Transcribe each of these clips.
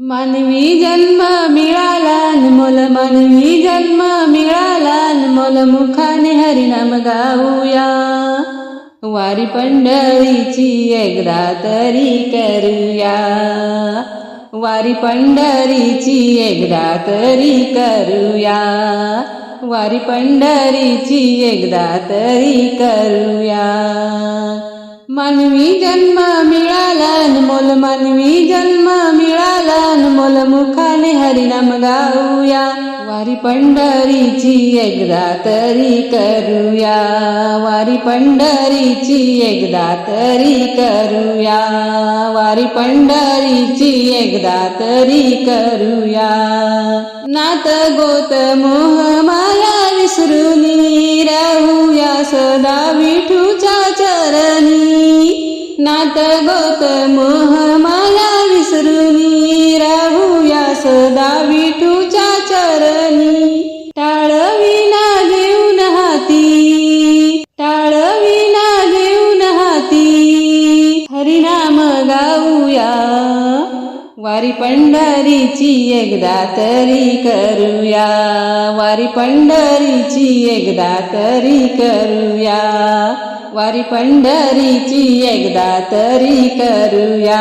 मानवी जन्म मिळाला मोल मानवी जन्म मिळाला मोल मुखाने हरिनाम गाऊया. वारी पंढरीची एकदा तरी करूया. वारी पंढरीची एकदा तरी करूया. वारी पंढरीची एकदा तरी करूया. मानवी जन्म मिळाला अनमोल मानवी जन्म मिळाला अनमोल मुखाने हरिनाम गाऊया. वारी पंढरीची एकदा तरी करूया. वारी पंढरीची एकदा तरी करूया. वारी पंढरीची एकदा तरी करूया. नात गोत मोह माया विसरून राहूया. सदा विठूच्या नात मह मोह माया विसरुनी राहूया सदा विठूच्या चरणी. टाळविना घेऊन हाती. टाळविना घेऊन हाती. हरिनाम गाऊया. वारी पंढरीची एकदा तरी करूया. वारी पंढरीची एकदा तरी करूया. वारी पंढरीची एकदा तरी करूया.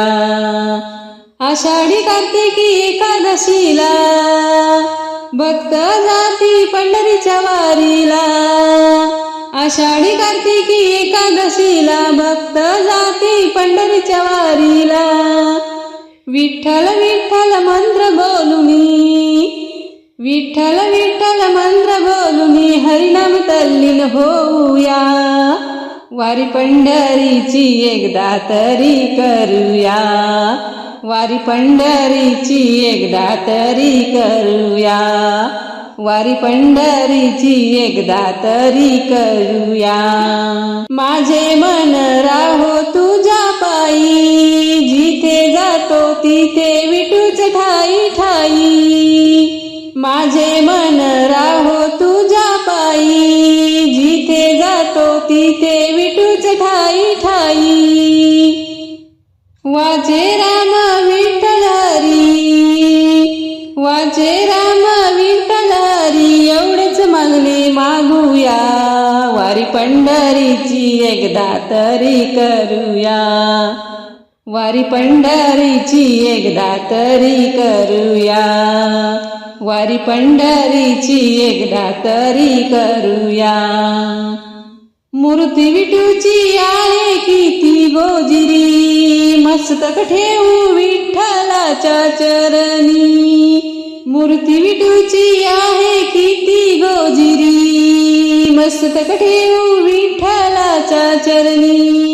आषाढी कार्तिकी एकादशीला भक्त जाती पंढरीच्या वारीला. आषाढी कार्तिकी एकादशीला भक्त जाती पंढरीच्या वारीला. विठ्ठल विठ्ठल मंत्र बोलुनी विठ्ठल विठ्ठल मंत्र बोलुनी हरिनाम तल्लीन होऊया. वारी पंढरीची एकदा तरी करूया. वारी पंढरीची एकदा तरी करूया. वारी पंढरीची एकदा तरी करूया. माझे मन राहो तुझ्या पायी. जिथे जातो तिथे विटूच ठाई ठाई. माझे मन जातो ते विटूच ठाई ठाई. वाजे राम विठ्ठलारी. वाजे वाचे राम विठ्ठल एवढेच मागणे मागूया. वारी पंढरीची एकदा तरी करूया. वारी पंढरीची एकदा तरी करूया. वारी पंढरीची एकदा तरी करूया. मूर्ती विटूची आहे किती गोजिरी. मस्तक ठेवू विठ्ठलाच्या चरणी. मूर्ती विटूची आहे किती गोजिरी. मस्तक ठेवू विठ्ठलाच्या चरणी.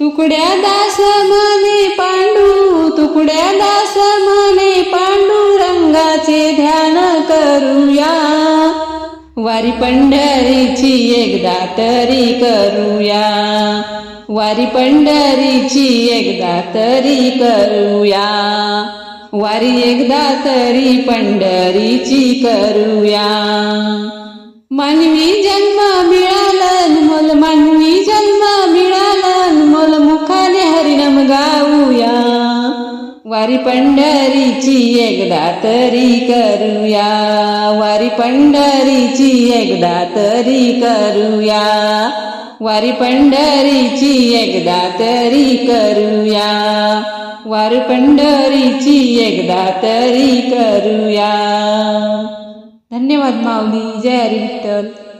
तुकड्या दास मने पांडू तुकड्या दास मने पांडू रंगाचे ध्यान करूया. वारी पंढरीची एकदा तरी करूया. वारी पंढरीची एकदा तरी करूया. वारी एकदा तरी पंढरीची करूया. मानवी जन्म मिळाला मोल मानवी जन्म मिळाला मोल मुखाने हरिनाम गाऊया. वारी पंढरीची एकदा तरी करूया. वारी पंढरीची एकदा तरी करूया. वारी पंढरीची एकदा तरी करूया. वारी पंढरीची एकदा तरी करूया. धन्यवाद माऊली. जय हरी विठ्ठल